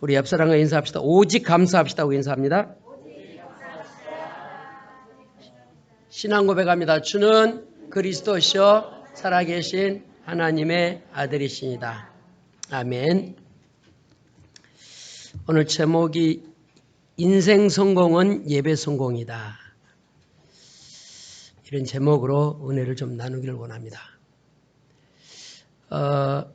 우리 옆 사람과 인사합시다. 오직 감사합시다 고 인사합니다. 신앙 고백합니다. 주는 그리스도시요 살아계신 하나님의 아들이십니다. 아멘. 오늘 제목이 인생 성공은 예배 성공이다. 이런 제목으로 은혜를 좀 나누기를 원합니다. 어,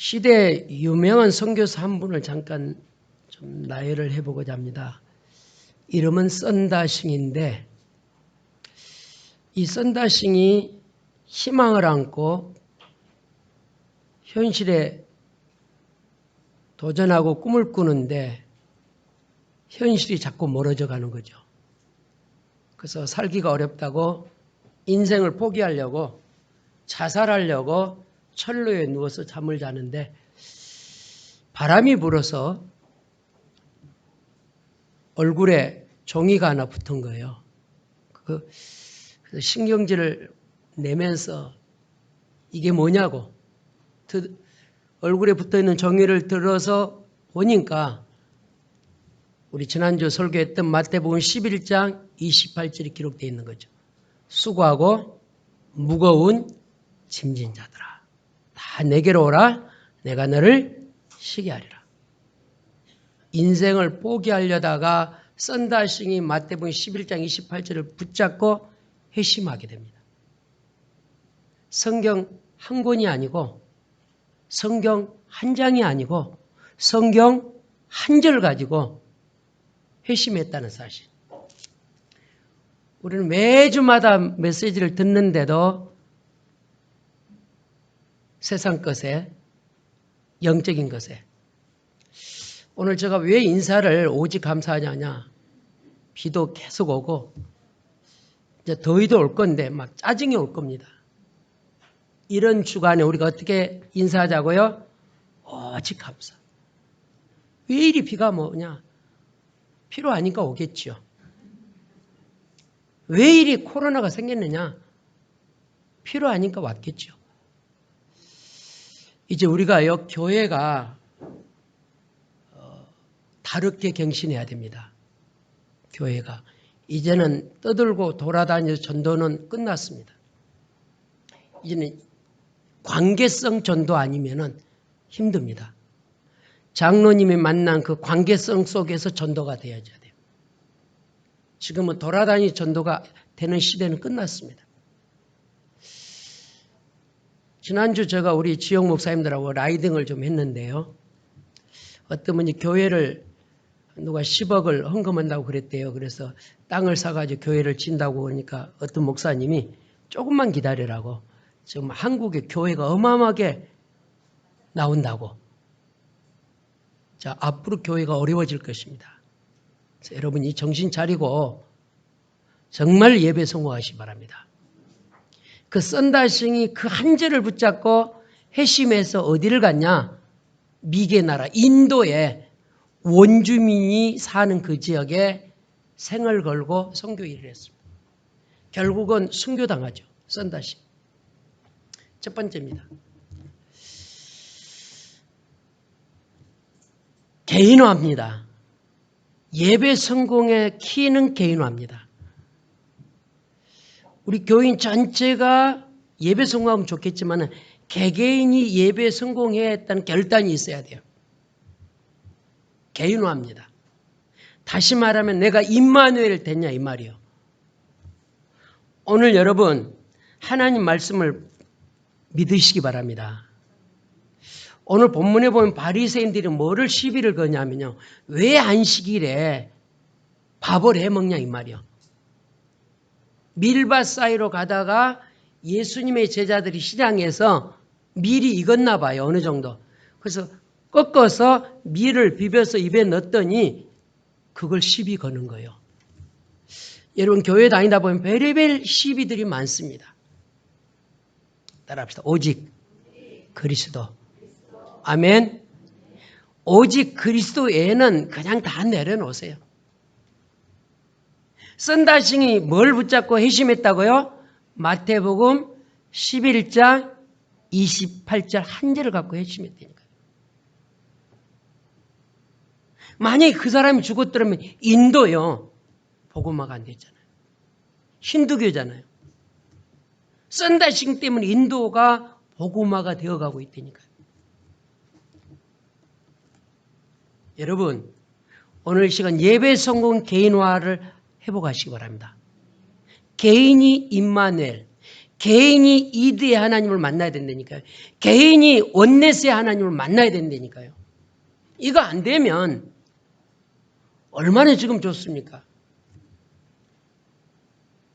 시대 유명한 선교사 한 분을 잠깐 좀 나열을 해보고자 합니다. 이름은 썬다싱인데 이 썬다싱이 희망을 안고 현실에 도전하고 꿈을 꾸는데 현실이 자꾸 멀어져 가는 거죠. 그래서 살기가 어렵다고 인생을 포기하려고 자살하려고 철로에 누워서 잠을 자는데 바람이 불어서 얼굴에 종이가 하나 붙은 거예요. 그 신경질을 내면서 이게 뭐냐고 드- 얼굴에 붙어 있는 종이를 들어서 보니까 우리 지난주 설교했던 마태복음 11장 28절이 기록되어 있는 거죠. 수고하고 무거운 짐진 자들아 다 내게로 오라 내가 너를 쉬게 하리라. 인생을 포기하려다가 썬다싱이 마태복음 11장 28절을 붙잡고 회심하게 됩니다. 성경 한 권이 아니고 성경 한 장이 아니고 성경 한 절 가지고 회심했다는 사실. 우리는 매주마다 메시지를 듣는데도 세상 것에 영적인 것에 오늘 제가 왜 인사를 오직 감사하냐냐 비도 계속 오고 이제 더위도 올 건데 막 짜증이 올 겁니다. 이런 주간에 우리가 어떻게 인사하자고요? 오직 감사. 왜 이리 비가 뭐냐? 필요 하니까 오겠죠. 왜 이리 코로나가 생겼느냐? 필요하니까 왔겠죠. 이제 우리가요, 교회가 어, 다르게 갱신해야 됩니다. 교회가. 이제는 떠들고 돌아다니는 전도는 끝났습니다. 이제는 관계성 전도 아니면은 힘듭니다. 장로님이 만난 그 관계성 속에서 전도가 되어야 돼요. 지금은 돌아다니 전도가 되는 시대는 끝났습니다. 지난주 제가 우리 지역 목사님들하고 라이딩을 좀 했는데요. 어떤 분이 교회를 누가 10억을 헌금한다고 그랬대요. 그래서 땅을 사가지고 교회를 진다고 그러니까 어떤 목사님이 조금만 기다리라고 지금 한국의 교회가 어마어마하게 나온다고. 자, 앞으로 교회가 어려워질 것입니다. 여러분이 정신 차리고 정말 예배 성공하시 기 바랍니다. 그 썬다싱이 그 한 절을 붙잡고 회심해서 어디를 갔냐? 미개 나라 인도에 원주민이 사는 그 지역에 생을 걸고 선교 일을 했습니다. 결국은 순교당하죠. 썬다싱. 첫 번째입니다. 개인화입니다. 예배 성공의 키는 개인화입니다. 우리 교인 전체가 예배 성공하면 좋겠지만 개개인이 예배 성공해야 했다는 결단이 있어야 돼요. 개인화입니다. 다시 말하면 내가 임마누엘 됐냐 이 말이요. 오늘 여러분 하나님 말씀을 믿으시기 바랍니다. 오늘 본문에 보면 바리새인들이 뭐를 시비를 거냐면요. 왜 안식일에 밥을 해 먹냐 이 말이요. 밀밭 사이로 가다가 예수님의 제자들이 시장에서 밀이 익었나 봐요. 어느 정도. 그래서 꺾어서 밀을 비벼서 입에 넣었더니 그걸 시비 거는 거예요. 여러분 교회 다니다 보면 별의별 시비들이 많습니다. 따라합시다. 오직 그리스도. 아멘. 오직 그리스도 외에는 그냥 다 내려놓으세요. 썬다싱이 뭘 붙잡고 회심했다고요? 마태복음 11장 28절 한 절을 갖고 핵심했다니까요. 만약에 그 사람이 죽었더라면 인도요. 복음화가 안 됐잖아요. 힌두교잖아요. 썬다싱 때문에 인도가 복음화가 되어가고 있다니까요. 여러분, 오늘 이 시간 예배 성공 개인화를 해보고 하시기 바랍니다. 개인이 임마누엘, 개인이 이드의 하나님을 만나야 된다니까요. 개인이 원네스의 하나님을 만나야 된다니까요. 이거 안 되면 얼마나 지금 좋습니까?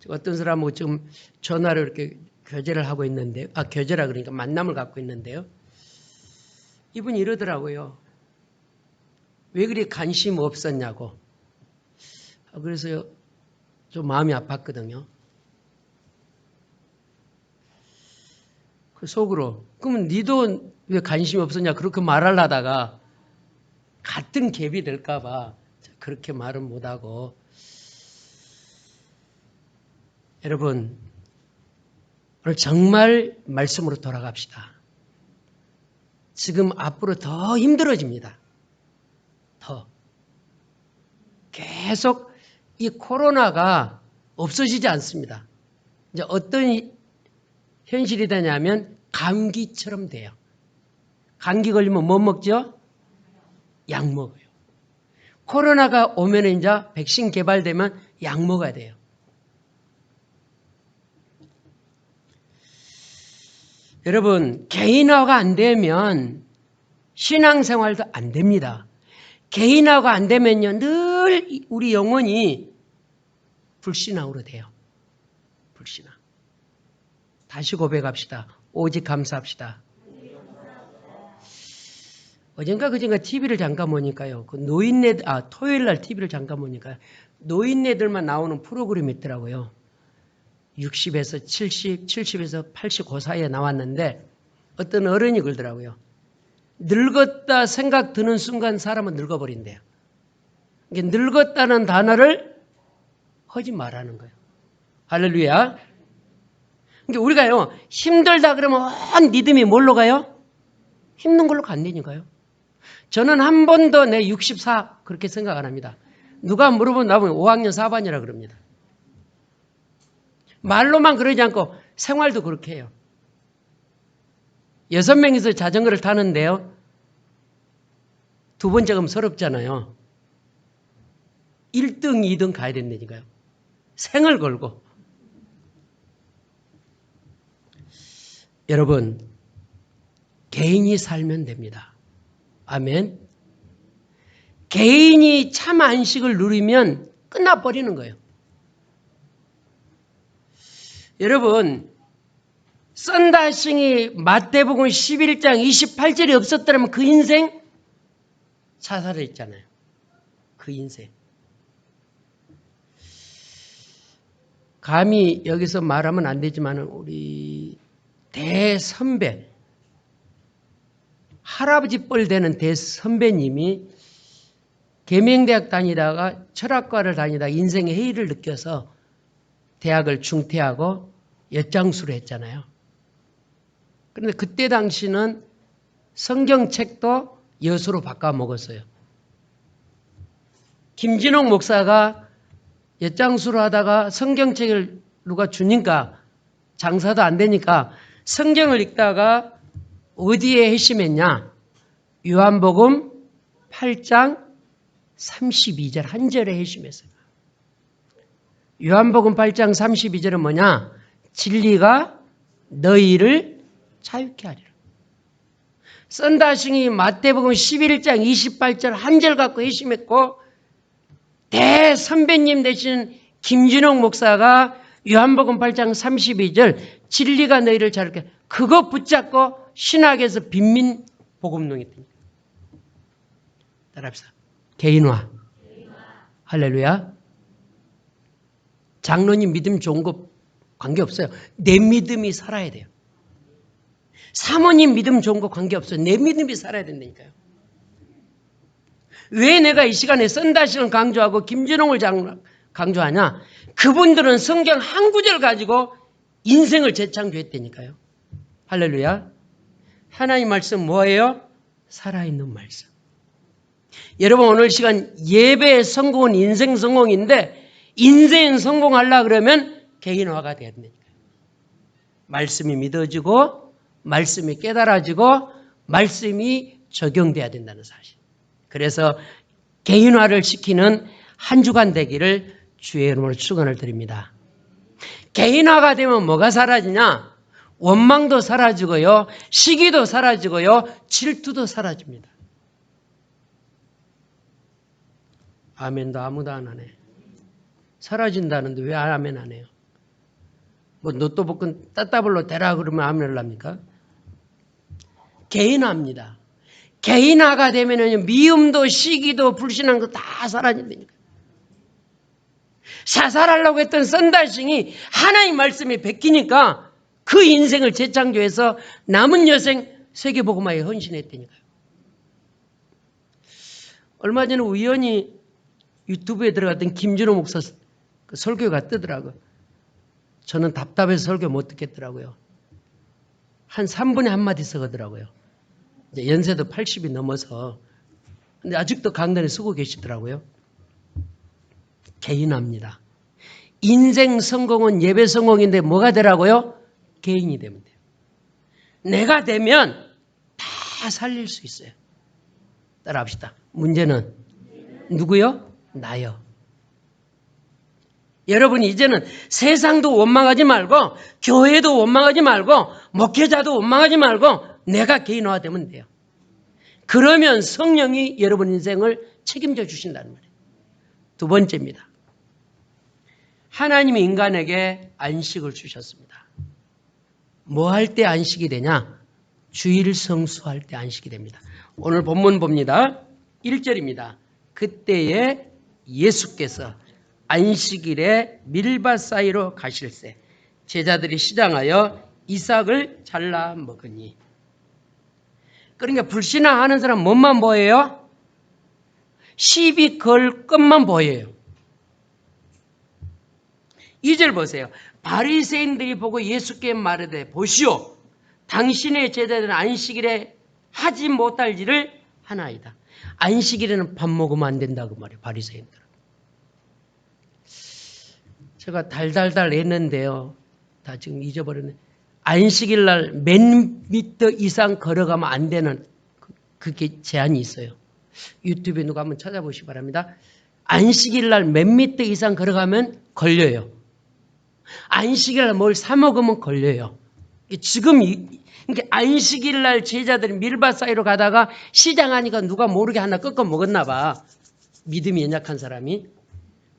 어떤 사람하고 지금 전화로 이렇게 교제를 하고 있는데, 아, 교제라 그러니까 만남을 갖고 있는데요. 이분이 이러더라고요. 왜 그리 관심 없었냐고. 아, 그래서 좀 마음이 아팠거든요. 그 속으로 그러면 니도 왜 관심이 없었냐 그렇게 말하려다가 같은 갭이 될까봐 그렇게 말은 못하고 여러분 오늘 정말 말씀으로 돌아갑시다. 지금 앞으로 더 힘들어집니다. 더 계속 이 코로나가 없어지지 않습니다. 이제 어떤 현실이 되냐면 감기처럼 돼요. 감기 걸리면 뭐 먹죠? 약 먹어요. 코로나가 오면 이제 백신 개발되면 약 먹어야 돼요. 여러분, 개인화가 안 되면 신앙생활도 안 됩니다. 개인화가 안 되면요, 늘 우리 영혼이 불신앙으로 돼요. 불신앙. 다시 고백합시다. 오직 감사합시다. 어젠가 그젠가 TV를 잠깐 보니까요. 그 노인네 아 토요일 날 TV를 잠깐 보니까 노인네들만 나오는 프로그램이 있더라고요. 60에서 70, 70에서 80그 사이에 나왔는데 어떤 어른이 그러더라고요. 늙었다 생각 드는 순간 사람은 늙어버린대요. 이게 늙었다는 단어를 말라는 거예요. 할렐루야. 그러니까 우리가요 힘들다 그러면 온 믿음이 뭘로 가요? 힘든 걸로 간다니까요. 저는 한 번도 내 64 그렇게 생각 안 합니다. 누가 물어보면 나보면 5학년 4반이라 그럽니다. 말로만 그러지 않고 생활도 그렇게 해요. 여섯 명이서 자전거를 타는데요. 두 번째 가면 서럽잖아요. 1등, 2등 가야 된다니까요. 생을 걸고. 여러분, 개인이 살면 됩니다. 아멘. 개인이 참 안식을 누리면 끝나버리는 거예요. 여러분, 썬다싱이 마태복음 11장 28절이 없었더라면 그 인생 자살했잖아요. 그 인생. 감히 여기서 말하면 안 되지만 우리 대선배, 할아버지 뻘 되는 대선배님이 계명대학 다니다가 철학과를 다니다가 인생의 해이를 느껴서 대학을 중퇴하고 엿장수를 했잖아요. 그런데 그때 당시는 성경책도 여수로 바꿔 먹었어요. 김진홍 목사가 엿장수를 하다가 성경책을 누가 주니까 장사도 안 되니까 성경을 읽다가 어디에 핵심했냐? 요한복음 8장 32절 한 절에 핵심했어요. 요한복음 8장 32절은 뭐냐? 진리가 너희를 자유케 하리라. 썬다싱이 마태복음 11장 28절 한 절 갖고 핵심했고 대 선배님 되신 김진홍 목사가 요한복음 8장 32절 진리가 너희를 자유케 그거 붙잡고 신학에서 빈민 복음론이 됩니다. 따라합시다. 개인화. 할렐루야. 장로님 믿음 좋은 거 관계없어요. 내 믿음이 살아야 돼요. 사모님 믿음 좋은 거 관계없어요. 내 믿음이 살아야 된다니까요. 왜 내가 이 시간에 썬다시를 강조하고 김진홍을 강조하냐? 그분들은 성경 한 구절 가지고 인생을 재창조했다니까요. 할렐루야. 하나님 말씀 뭐예요? 살아있는 말씀. 여러분 오늘 시간 예배의 성공은 인생 성공인데 인생 성공하려 그러면 개인화가 돼야 됩니다. 말씀이 믿어지고 말씀이 깨달아지고 말씀이 적용돼야 된다는 사실. 그래서 개인화를 시키는 한 주간 되기를 주의 이름으로 축원을 드립니다. 개인화가 되면 뭐가 사라지냐? 원망도 사라지고요. 시기도 사라지고요. 질투도 사라집니다. 아멘도 아무도 안 하네. 사라진다는데 왜 아멘 안 해요? 뭐 노트북은 따따블로 대라 그러면 아멘을 합니까? 개인화입니다. 개인화가 되면은 미움도 시기도 불신한 거 다 사라진다니까. 사살하려고 했던 썬달싱이 하나님 말씀이 베끼니까 그 인생을 재창조해서 남은 여생 세계복음화에 헌신했다니까요. 얼마 전에 우연히 유튜브에 들어갔던 김준호 목사 그 설교가 뜨더라고요. 저는 답답해서 설교 못 듣겠더라고요. 한 3분에 한마디 써가더라고요. 이제 연세도 80이 넘어서. 근데 아직도 강단에 쓰고 계시더라고요. 개인합니다. 인생 성공은 예배 성공인데 뭐가 되라고요? 개인이 되면 돼요. 내가 되면 다 살릴 수 있어요. 따라합시다. 문제는 누구요? 나요. 여러분 이제는 세상도 원망하지 말고 교회도 원망하지 말고 목회자도 원망하지 말고 내가 개인화되면 돼요. 그러면 성령이 여러분 인생을 책임져 주신다는 말이에요. 두 번째입니다. 하나님이 인간에게 안식을 주셨습니다. 뭐 할 때 안식이 되냐? 주일 성수할 때 안식이 됩니다. 오늘 본문 봅니다. 1절입니다. 그때에 예수께서 안식일에 밀밭 사이로 가실새 제자들이 시장하여 이삭을 잘라 먹으니 그러니까 불신앙하는 사람 뭐만 보여요? 시비 걸 것만 보여요. 2절 보세요. 바리새인들이 보고 예수께 말하되 보시오 당신의 제자들은 안식일에 하지 못할 일을 하나이다. 안식일에는 밥 먹으면 안 된다고 말이에요. 바리새인들. 제가 달달달 했는데요. 다 지금 잊어버렸네. 안식일 날 몇 미터 이상 걸어가면 안 되는 그- 그게 제한이 있어요. 유튜브에 누가 한번 찾아보시기 바랍니다. 안식일 날 몇 미터 이상 걸어가면 걸려요. 안식일 날 뭘 사 먹으면 걸려요. 지금 이, 그러니까 안식일 날 제자들이 밀밭 사이로 가다가 시장 하니까 누가 모르게 하나 꺾어 먹었나 봐. 믿음이 연약한 사람이.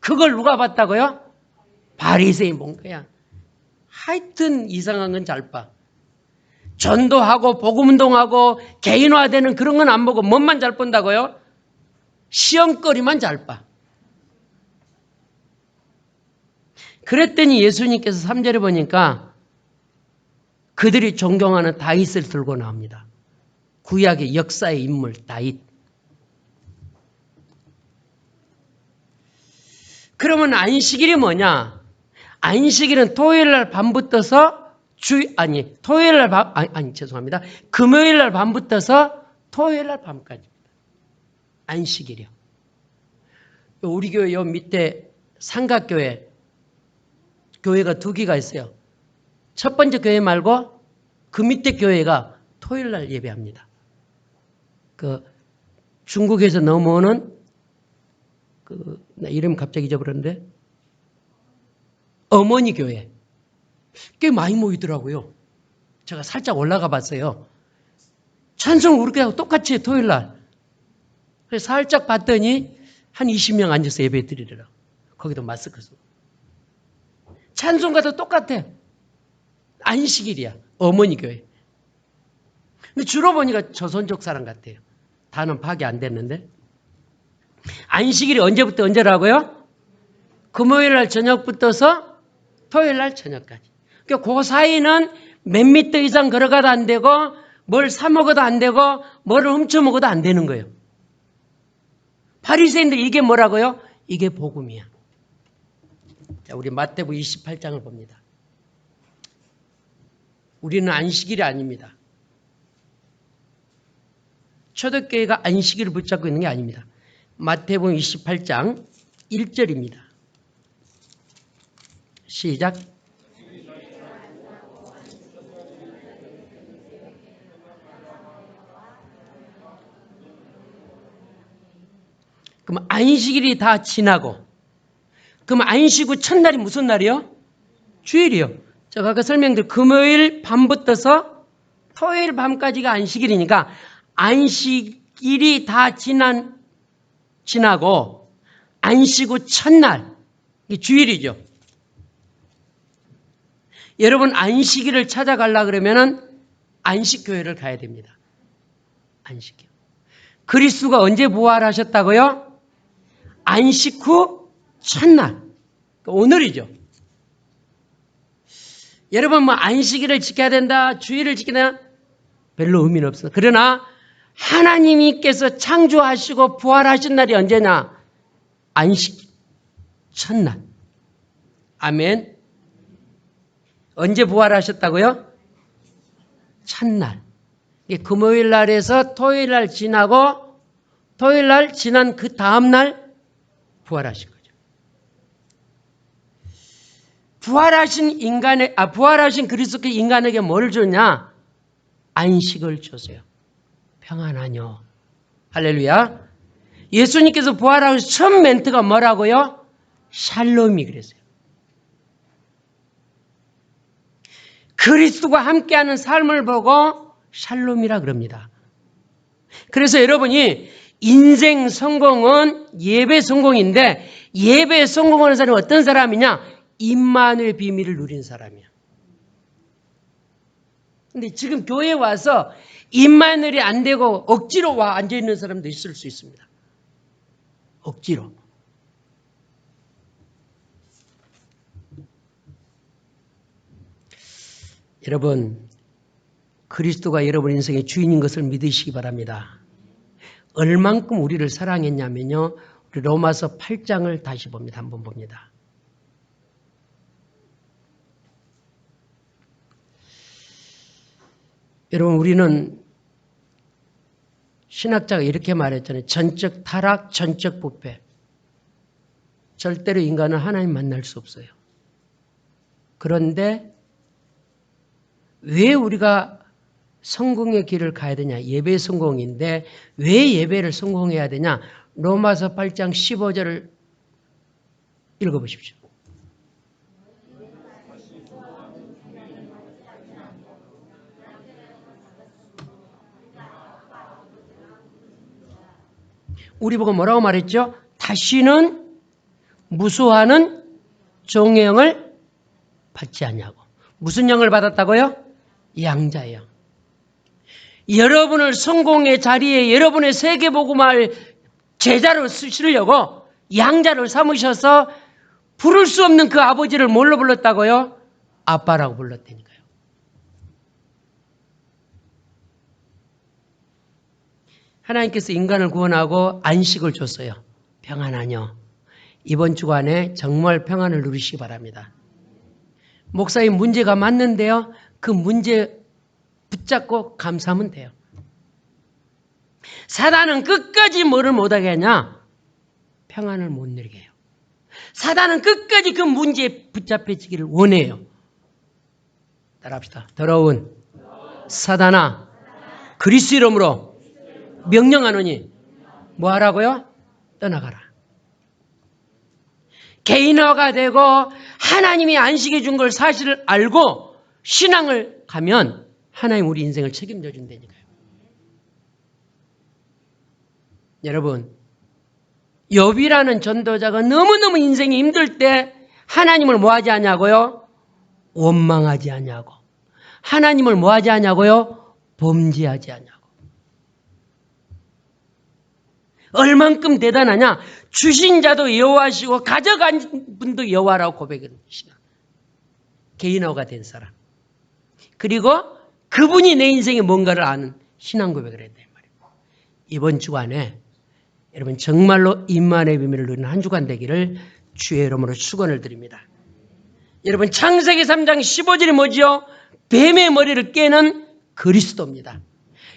그걸 누가 봤다고요? 바리새인 본 거야. 하여튼 이상한 건 잘 봐. 전도하고 복음운동하고 개인화되는 그런 건 안 보고 뭔만 잘 본다고요? 시험거리만 잘 봐. 그랬더니 예수님께서 3절에 보니까 그들이 존경하는 다윗을 들고 나옵니다. 구약의 역사의 인물 다윗. 그러면 안식일이 뭐냐? 안식일은 토요일 날 밤부터서 주 아니 토요일 날 밤 아니, 아니 죄송합니다. 금요일 날 밤부터서 토요일 날 밤까지입니다. 안식일이요. 우리 교회 요 밑에 삼각교회 교회가 두 개가 있어요. 첫 번째 교회 말고 그 밑에 교회가 토요일 날 예배합니다. 그 중국에서 넘어오는 그나 이름 갑자기 잊어버렸는데 어머니 교회 꽤 많이 모이더라고요. 제가 살짝 올라가 봤어요. 찬송 우리 교회하고 똑같이 토요일 날. 그래서 살짝 봤더니 한 20명 앉아서 예배 드리더라고. 거기도 마스크 쓰고. 찬송가도 똑같아. 안식일이야. 어머니 교회. 근데 주로 보니까 조선족 사람 같아요. 다는 파악이 안 됐는데. 안식일이 언제부터 언제라고요? 금요일 날 저녁부터서 토요일 날 저녁까지. 그러니까 그 사이는 몇 미터 이상 걸어가도 안 되고 뭘 사 먹어도 안 되고 뭐를 훔쳐 먹어도 안 되는 거예요. 바리새인들 이게 뭐라고요? 이게 복음이야. 자, 우리 마태부 28장을 봅니다. 우리는 안식일이 아닙니다. 초대교회가 안식일을 붙잡고 있는 게 아닙니다. 마태복음 28장 1절입니다. 시작. 그럼 안식일이 다 지나고 그럼 안식 후 첫날이 무슨 날이요? 주일이요. 제가 아까 설명드린 금요일 밤부터서 토요일 밤까지가 안식일이니까 안식일이 다 지난 지나고 안식 후 첫날 이게 주일이죠. 여러분 안식일을 찾아가려 그러면은 안식교회를 가야 됩니다. 안식교. 그리스도가 언제 부활하셨다고요? 안식 후 첫날. 그러니까 오늘이죠. 여러분 뭐 안식일을 지켜야 된다, 주일을 지켜야 별로 의미는 없어. 그러나 하나님께서 창조하시고 부활하신 날이 언제냐? 안식 첫날. 아멘. 언제 부활하셨다고요? 첫날. 금요일 날에서 토요일 날 지나고 토요일 날 지난 그 다음 날 부활하신 거죠. 부활하신 인간의 아 부활하신 그리스도께 인간에게 뭘 줬냐? 안식을 줬어요. 평안하뇨. 할렐루야. 예수님께서 부활하신 첫 멘트가 뭐라고요? 샬롬이 그랬어요. 그리스도가 함께하는 삶을 보고 샬롬이라 그럽니다. 그래서 여러분이 인생 성공은 예배 성공인데 예배 성공하는 사람이 어떤 사람이냐? 임만의 비밀을 누린 사람이야. 근데 지금 교회에 와서 임마누엘이 안 되고 억지로 와 앉아 있는 사람도 있을 수 있습니다. 억지로. 여러분, 그리스도가 여러분 인생의 주인인 것을 믿으시기 바랍니다. 얼만큼 우리를 사랑했냐면요. 우리 로마서 8장을 다시 봅니다. 한번 봅니다. 여러분 우리는 신학자가 이렇게 말했잖아요. 전적 타락, 전적 부패. 절대로 인간은 하나님 만날 수 없어요. 그런데 왜 우리가 성공의 길을 가야 되냐? 예배 성공인데 왜 예배를 성공해야 되냐? 로마서 8장 15절을 읽어보십시오. 우리 보고 뭐라고 말했죠? 다시는 무수하는 종영을 받지 않냐고. 무슨 영을 받았다고요? 양자요. 여러분을 성공의 자리에 여러분의 세계복음을 제자로 쓰시려고 양자를 삼으셔서 부를 수 없는 그 아버지를 뭘로 불렀다고요? 아빠라고 불렀다니까요. 하나님께서 인간을 구원하고 안식을 줬어요. 평안하뇨. 이번 주간에 정말 평안을 누리시기 바랍니다. 목사님 문제가 맞는데요. 그 문제 붙잡고 감사하면 돼요. 사단은 끝까지 뭐를 못하게 하냐? 평안을 못 누리게 해요. 사단은 끝까지 그 문제에 붙잡혀지기를 원해요. 따라합시다. 더러운 사단아 그리스 이름으로 명령하노니 뭐 하라고요? 떠나가라. 개인화가 되고 하나님이 안식해 준 걸 사실을 알고 신앙을 가면 하나님 우리 인생을 책임져 준다니까요. 여러분, 욥이라는 전도자가 너무너무 인생이 힘들 때 하나님을 뭐 하지 않냐고요? 원망하지 않냐고. 하나님을 뭐 하지 않냐고요? 범죄하지 않냐고. 얼만큼 대단하냐? 주신 자도 여호와시고 가져간 분도 여호와라고 고백하는 것이다. 개인화가 된 사람. 그리고 그분이 내 인생에 뭔가를 아는 신앙 고백을 했다 말이에요. 이번 주간에 여러분 정말로 임만의 비밀을 누리는 한 주간 되기를 주의 이름으로 축원을 드립니다. 여러분 창세기 3장 15절이 뭐지요? 뱀의 머리를 깨는 그리스도입니다.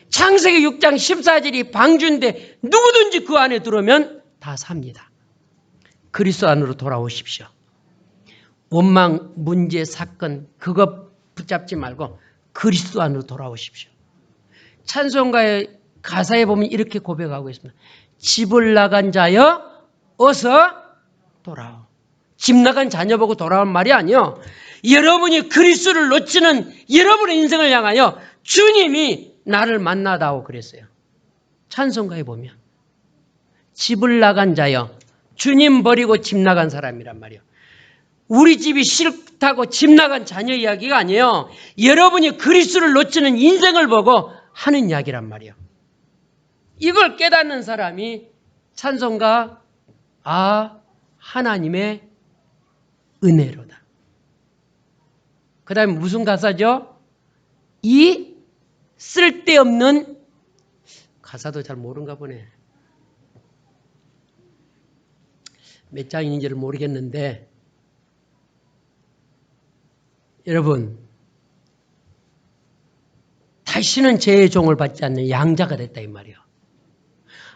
창세기 6장 14절이 방주인데 누구든지 그 안에 들어오면 다 삽니다. 그리스도 안으로 돌아오십시오. 원망, 문제, 사건 그거 붙잡지 말고 그리스도 안으로 돌아오십시오. 찬송가의 가사에 보면 이렇게 고백하고 있습니다. 집을 나간 자여 어서 돌아오. 집 나간 자녀 보고 돌아온 말이 아니요. 여러분이 그리스도를 놓치는 여러분의 인생을 향하여 주님이 나를 만나다오 그랬어요. 찬송가에 보면 집을 나간 자여 주님 버리고 집 나간 사람이란 말이요. 우리 집이 싫다고 집 나간 자녀 이야기가 아니에요. 여러분이 그리스도를 놓치는 인생을 보고 하는 이야기란 말이에요. 이걸 깨닫는 사람이 찬송가 아 하나님의 은혜로다. 그 다음에 무슨 가사죠? 이 쓸데없는 가사도 잘 모른가 보네. 몇 장인지를 모르겠는데 여러분 다시는 죄의 종을 받지 않는 양자가 됐다 이 말이요.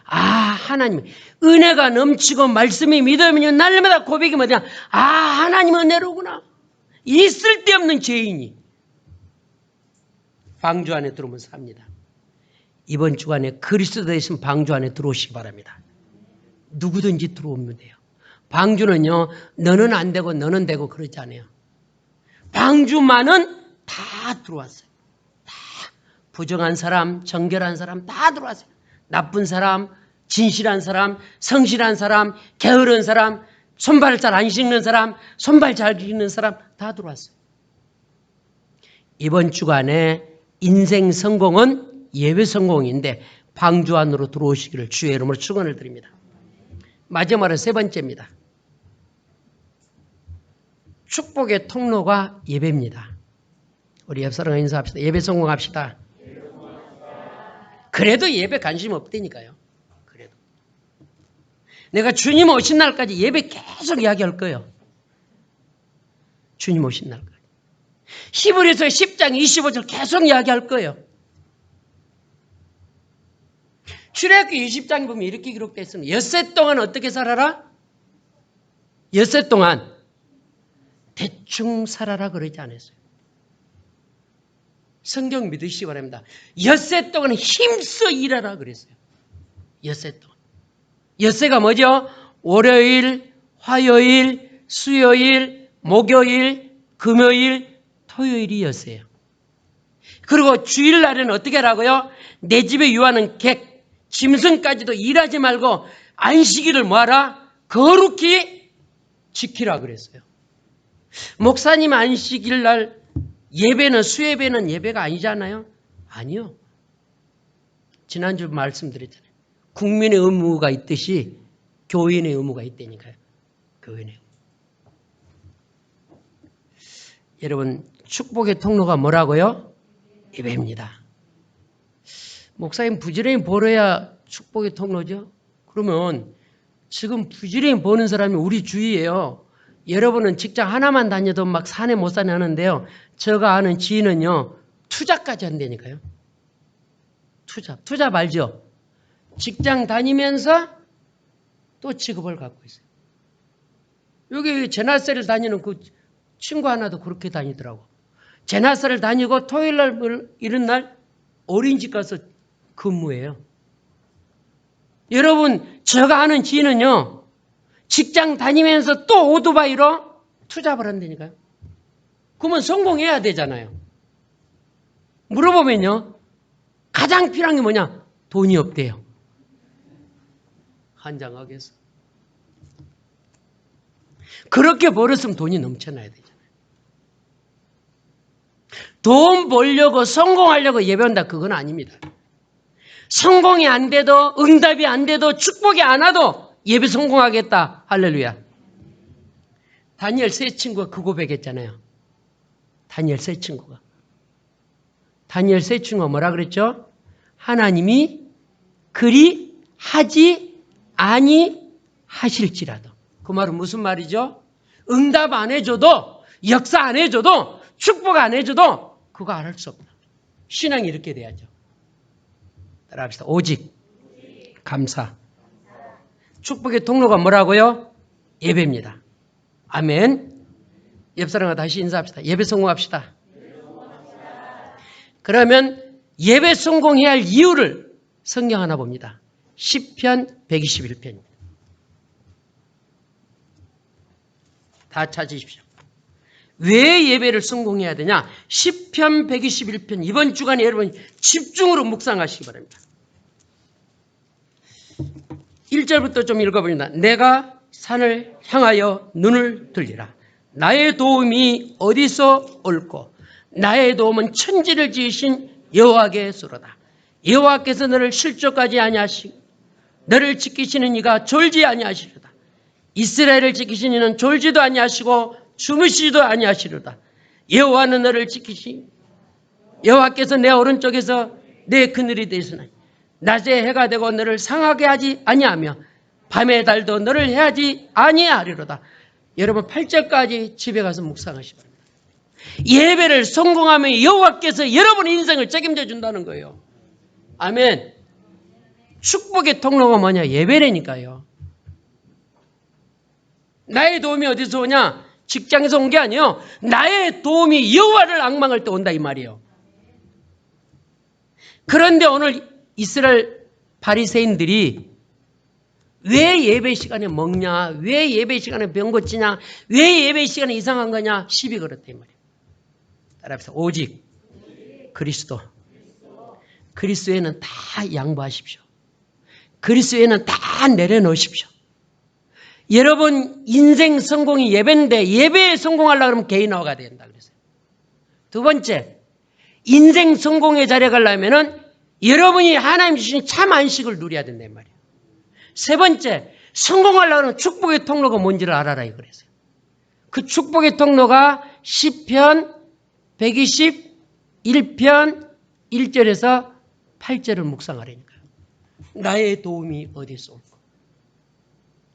아 하나님 은혜가 넘치고 말씀이 믿으면 날마다 고백이 뭐냐? 아 하나님 은혜로구나. 이 쓸데없는 죄인이 방주 안에 들어오면 삽니다. 이번 주간에 그리스도 되신 방주 안에 들어오시기 바랍니다. 누구든지 들어오면 돼요. 방주는요, 너는 안 되고 너는 되고 그러지 않아요. 방주만은 다 들어왔어요. 다 부정한 사람, 정결한 사람 다 들어왔어요. 나쁜 사람, 진실한 사람, 성실한 사람, 게으른 사람, 손발 잘 안 씻는 사람, 손발 잘 씻는 사람 다 들어왔어요. 이번 주간에 인생 성공은 예외 성공인데 방주 안으로 들어오시기를 주의 이름으로 축원을 드립니다. 마지막으로 세 번째입니다. 축복의 통로가 예배입니다. 우리 옆사람 인사합시다. 예배 성공합시다. 그래도 예배 관심 없다니까요. 그래도. 내가 주님 오신 날까지 예배 계속 이야기할 거예요. 주님 오신 날까지. 히브리서 10장 25절 계속 이야기할 거예요. 출애굽기 20장에 보면 이렇게 기록되어 있습니다. 엿새 동안 어떻게 살아라? 엿새 동안 대충 살아라 그러지 않았어요. 성경 믿으시기 바랍니다. 엿새 동안 힘써 일하라 그랬어요. 엿새 동안. 엿새가 뭐죠? 월요일, 화요일, 수요일, 목요일, 금요일, 토요일이 엿새예요. 그리고 주일날에는 어떻게 하라고요? 내 집에 유하는 객, 짐승까지도 일하지 말고 안식일을 뭐하라? 거룩히 지키라 그랬어요. 목사님 안식일 날 예배는 수예배는 예배가 아니잖아요. 아니요. 지난주 말씀드렸잖아요. 국민의 의무가 있듯이 교인의 의무가 있다니까요. 교인의 의무. 여러분 축복의 통로가 뭐라고요? 예배입니다. 목사님 부지런히 벌어야 축복의 통로죠? 그러면 지금 부지런히 버는 사람이 우리 주위에요. 여러분은 직장 하나만 다녀도 막 산에 못 사네 하는데요. 제가 아는 지인은요. 투자까지 한다니까요. 투자. 투자 말죠? 직장 다니면서 또 직업을 갖고 있어요. 여기 제나세를 다니는 그 친구 하나도 그렇게 다니더라고. 제나세를 다니고 토요일 날 이런 날 어린이집 가서 근무해요. 여러분, 제가 아는 지인은요. 직장 다니면서 또 오토바이로 투잡을 한다니까요. 그러면 성공해야 되잖아요. 물어보면요. 가장 필요한 게 뭐냐? 돈이 없대요. 한장하겠어. 그렇게 벌었으면 돈이 넘쳐나야 되잖아요. 돈 벌려고 성공하려고 예배한다 그건 아닙니다. 성공이 안 돼도 응답이 안 돼도 축복이 안 와도 예배 성공하겠다. 할렐루야. 다니엘 세 친구가 그 고백했잖아요. 다니엘 세 친구가. 다니엘 세 친구가 뭐라 그랬죠? 하나님이 그리 하지 아니 하실지라도. 그 말은 무슨 말이죠? 응답 안 해줘도 역사 안 해줘도 축복 안 해줘도 그거 안 할 수 없다. 신앙이 이렇게 돼야죠. 따라합시다. 오직 감사. 축복의 통로가 뭐라고요? 예배입니다. 아멘. 옆 사람과 다시 인사합시다. 예배 성공합시다. 그러면 예배 성공해야 할 이유를 성경 하나 봅니다. 10편 121편. 다 찾으십시오. 왜 예배를 성공해야 되냐? 10편 121편 이번 주간에 여러분 집중으로 묵상하시기 바랍니다. 1절부터 좀 읽어봅니다. 내가 산을 향하여 눈을 들리라. 나의 도움이 어디서 올고 나의 도움은 천지를 지으신 여호와께서로다. 여호와께서 너를 실족하지 아니하시고 너를 지키시는 이가 졸지 아니하시로다. 이스라엘을 지키신 이는 졸지도 아니하시고 주무시지도 아니하시로다. 여호와는 너를 지키시. 여호와께서 내 오른쪽에서 내 그늘이 되시나니 낮에 해가 되고 너를 상하게 하지 아니하며 밤의 달도 너를 해하지 아니하리로다. 여러분 8절까지 집에 가서 묵상하시 바랍니다. 예배를 성공하면 여호와께서 여러분의 인생을 책임져 준다는 거예요. 아멘. 축복의 통로가 뭐냐? 예배라니까요. 나의 도움이 어디서 오냐? 직장에서 온 게 아니에요. 나의 도움이 여호와를 악망할 때 온다 이 말이에요. 그런데 오늘 이스라엘 바리새인들이 왜 예배 시간에 먹냐? 왜 예배 시간에 병 고치냐? 왜 예배 시간에 이상한 거냐? 시비 걸었다 이 말이에요. 따라합시다. 오직 그리스도. 그리스도에는 다 양보하십시오. 그리스도에는 다 내려놓으십시오. 여러분 인생 성공이 예배인데 예배에 성공하려고 그러면 개인화가 된다 그랬어요. 두 번째, 인생 성공의 자리에 가려면은 여러분이 하나님 주신 참 안식을 누려야 된단 말이에요. 세 번째, 성공하려고 하면 축복의 통로가 뭔지를 알아라 이 그랬어요. 그 축복의 통로가 10편 121편 1절에서 8절을 묵상하라니까요. 나의 도움이 어디서 올까?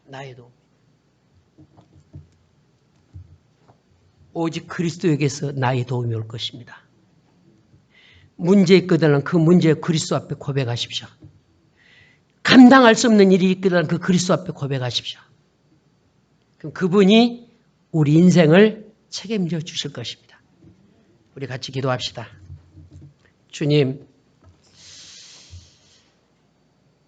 나의 도움. 오직 그리스도에게서 나의 도움이 올 것입니다. 문제 있거든 그 문제 그리스도 앞에 고백하십시오. 감당할 수 없는 일이 있거든 그 그리스도 앞에 고백하십시오. 그럼 그분이 우리 인생을 책임져 주실 것입니다. 우리 같이 기도합시다. 주님,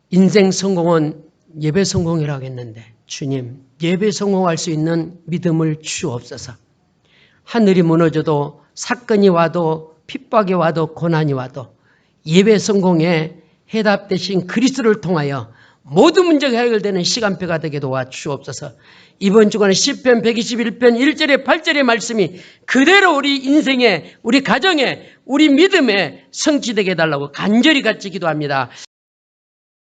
인생 성공은 예배 성공이라고 했는데, 주님, 예배 성공할 수 있는 믿음을 주옵소서. 하늘이 무너져도 사건이 와도 핍박이 와도 고난이 와도 예배 성공에 해답 대신 그리스도를 통하여 모든 문제가 해결되는 시간표가 되게 도와 주옵소서. 이번 주간에 10편 121편 1절에 8절의 말씀이 그대로 우리 인생에 우리 가정에 우리 믿음에 성취되게 해달라고 간절히 같이 기도합니다.